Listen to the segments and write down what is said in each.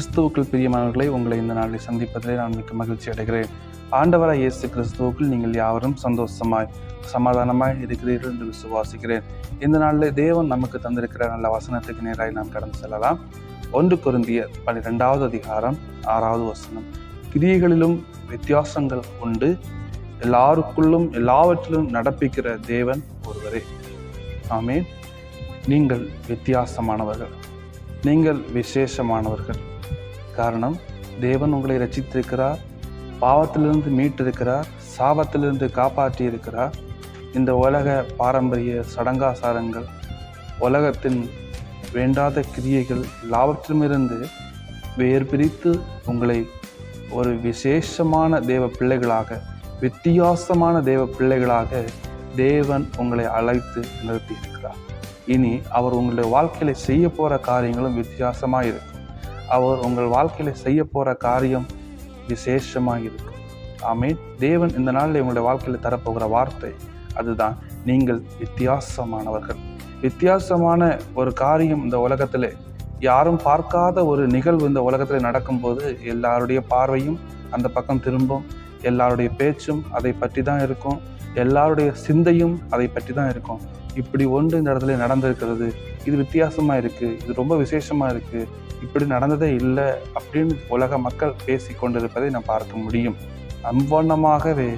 கிறிஸ்துவுக்குள் பிரியமானவர்களை உங்களை இந்த நாளில் சந்திப்பதிலே நான் மிக்க மகிழ்ச்சி அடைகிறேன். ஆண்டவராய் இயேசு கிறிஸ்துவுக்குள் நீங்கள் யாவரும் சந்தோஷமாய் சமாதானமாய் இருக்கிறீர்கள் என்று விசுவாசிக்கிறேன். இந்த நாளில் தேவன் நமக்கு தந்திருக்கிற நல்ல வசனத்துக்கு நேராக நாம் கடந்து செல்லலாம். ஒன்று குருந்திய பன்னிரெண்டாவது அதிகாரம் ஆறாவது வசனம். கிரியைகளிலும் வித்தியாசங்கள் உண்டு. எல்லாருக்குள்ளும் எல்லாவற்றிலும் நடப்பிக்கிற தேவன் ஒருவரே. ஆமே நீங்கள் வித்தியாசமானவர்கள். நீங்கள் விசேஷமானவர்கள். காரணம் தேவன் உங்களை ரச்சித்திருக்கிறார் பாவத்திலிருந்து மீட்டிருக்கிறார் சாபத்திலிருந்து காப்பாற்றி இருக்கிறார் இந்த உலக பாரம்பரிய சடங்காசாரங்கள் உலகத்தின் வேண்டாத கிரியைகள் எல்லாவற்றிலுமிருந்து வேர் பிரித்து உங்களை ஒரு விசேஷமான தேவ பிள்ளைகளாக வித்தியாசமான தேவ பிள்ளைகளாக தேவன் உங்களை அழைத்து நிறுத்தியிருக்கிறார். இனி அவர் உங்களுடைய வாழ்க்கையில செய்ய போகிற காரியங்களும் வித்தியாசமாக இருக்கும் அவர் உங்கள் வாழ்க்கையில் செய்ய போகிற காரியம் விசேஷமாக இருக்கும் ஆமேன். தேவன் இந்த நாளில் உங்களுடைய வாழ்க்கையில் தரப்போகிற வார்த்தை அதுதான். நீங்கள் வித்தியாசமானவர்கள். வித்தியாசமான ஒரு காரியம் இந்த உலகத்தில். யாரும் பார்க்காத ஒரு நிகழ்வு இந்த உலகத்தில் நடக்கும்போது எல்லாருடைய பார்வையும் அந்த பக்கம் திரும்பும். எல்லாருடைய பேச்சும் அதை பற்றி தான் இருக்கும். எல்லாருடைய சிந்தையும் அதை பற்றி தான் இருக்கும். இப்படி ஒன்று இந்த இடத்துல நடந்திருக்கிறது. இது வித்தியாசமாக இருக்குது இது ரொம்ப விசேஷமாக இருக்குது இப்படி நடந்ததே இல்லை அப்படின்னு உலக மக்கள் பேசி கொண்டிருப்பதை நான் பார்க்க முடியும். அவ்வண்ணமாகவே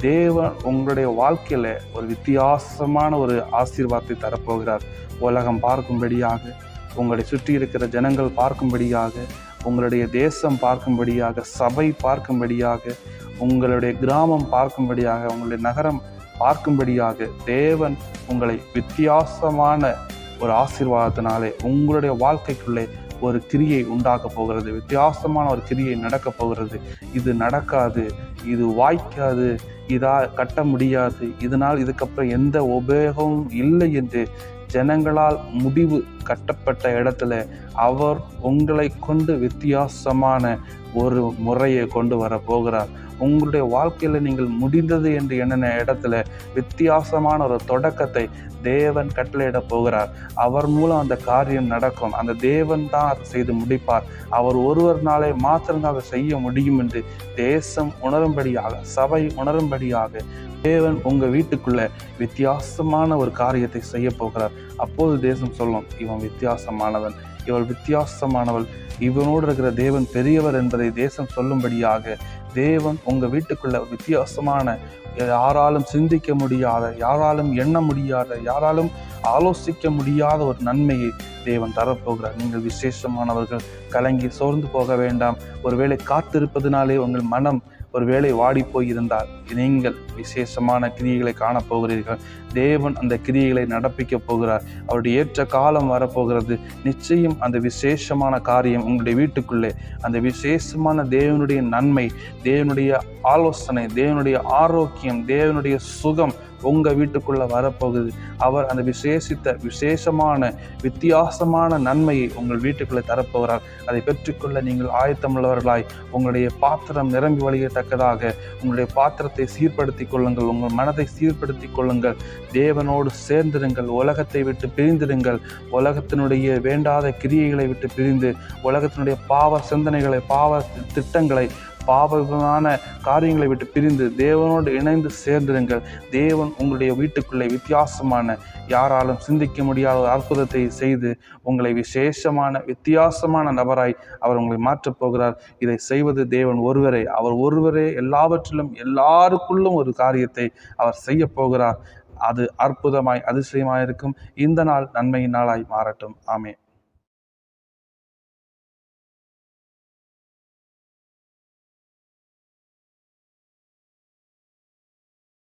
தேவன் உங்களுடைய வாழ்க்கையில் ஒரு வித்தியாசமான ஒரு ஆசீர்வாதத்தை தரப்போகிறார். உலகம் பார்க்கும்படியாக உங்களை சுற்றி இருக்கிற ஜனங்கள் பார்க்கும்படியாக உங்களுடைய தேசம் பார்க்கும்படியாக சபை பார்க்கும்படியாக உங்களுடைய கிராமம் பார்க்கும்படியாக உங்களுடைய நகரம் பார்க்கும்படியாக தேவன் உங்களை வித்தியாசமான ஒரு ஆசீர்வாதத்தினாலே உங்களுடைய வாழ்க்கைக்குள்ளே ஒரு கிரியை உண்டாக்க போகிறது வித்தியாசமான ஒரு கிரியை நடக்க போகிறது. இது நடக்காது இது வாய்க்காது இதா கட்ட முடியாது. இதனால் இதுக்கப்புறம் எந்த உபயோகமும் இல்லை என்று ஜனங்களால் முடிவு கட்டப்பட்ட இடத்துல அவர் உங்களை கொண்டு வித்தியாசமான ஒரு முறையை கொண்டு வர போகிறார். உங்களுடைய வாழ்க்கையில் நீங்கள் முடிந்தது என்று எண்ணின இடத்துல வித்தியாசமான ஒரு தொடக்கத்தை தேவன் கட்டளையிட போகிறார். அவர் மூலம் அந்த காரியம் நடக்கும். அந்த தேவன் தான் அதை செய்து முடிப்பார். அவர் ஒருவர் நாளே மாத்திரம்தான் அதை செய்ய முடியும் என்று தேசம் உணரும்படியாக சபை உணரும்படியாக தேவன் உங்கள் வீட்டுக்குள்ள வித்தியாசமான ஒரு காரியத்தை செய்ய போகிறார். அப்போது தேசம் சொல்லும் இவன் வித்தியாசமானவன். இவள் வித்தியாசமானவள். இவனோடு இருக்கிற தேவன் பெரியவர் என்பதை தேசம் சொல்லும்படியாக தேவன் உங்கள் வீட்டுக்குள்ள வித்தியாசமான யாராலும் சிந்திக்க முடியாத யாராலும் எண்ண முடியாத யாராலும் ஆலோசிக்க முடியாத ஒரு நன்மையை தேவன் தரப்போகிறார். நீங்கள் விசேஷமானவர்கள் கலங்கி சோர்ந்து போக வேண்டாம். ஒருவேளை காத்திருப்பதினாலே உங்கள் மனம் ஒரு வேளை வாடி போயிருந்தால் நீங்கள் விசேஷமான கிரியைகளை காணப்போகிறீர்கள் தேவன் அந்த கிரியைகளை நடப்பிக்கப் போகிறார். அவருடைய ஏற்ற காலம் வரப்போகிறது. நிச்சயம் அந்த விசேஷமான காரியம் உங்களுடைய வீட்டுக்குள்ளே அந்த விசேஷமான தேவனுடைய நன்மை தேவனுடைய ஆலோசனை தேவனுடைய ஆரோக்கியம் தேவனுடைய சுகம் உங்கள் வீட்டுக்குள்ளே வரப்போகுது. அவர் அந்த விசேஷித்த விசேஷமான வித்தியாசமான நன்மையை உங்கள் வீட்டுக்குள்ளே தரப்போகிறார். அதை பெற்றுக்கொள்ள நீங்கள் ஆயத்தமுள்ளவர்களாய் உங்களுடைய பாத்திரம் நிரம்பி வழியத்தக்கதாக உங்களுடைய பாத்திரத்தை சீர்படுத்தி கொள்ளுங்கள் உங்கள் மனதை சீர்படுத்தி கொள்ளுங்கள். தேவனோடு சேர்ந்திருங்கள் உலகத்தை விட்டு பிரிந்திருங்கள். உலகத்தினுடைய வேண்டாத கிரியைகளை விட்டு பிரிந்து உலகத்தினுடைய பாவ சிந்தனைகளை பாவ திட்டங்களை பாவமான காரியங்களை விட்டு பிரிந்து தேவனோடு இணைந்து சேர்ந்திருங்கள். தேவன் உங்களுடைய வீட்டுக்குள்ளே வித்தியாசமான யாராலும் சிந்திக்க முடியாத ஒரு அற்புதத்தை செய்து உங்களை விசேஷமான வித்தியாசமான நபராய் அவர் உங்களை மாற்றப் போகிறார். இதை செய்வது தேவன் ஒருவரே. அவர் ஒருவரே எல்லாவற்றிலும் எல்லாருக்குள்ளும் ஒரு காரியத்தை அவர் செய்ய போகிறார். அது அற்புதமாய் அதிசயமாயிருக்கும். இந்த நாள் நன்மையின் நாளாய் மாறட்டும். ஆமே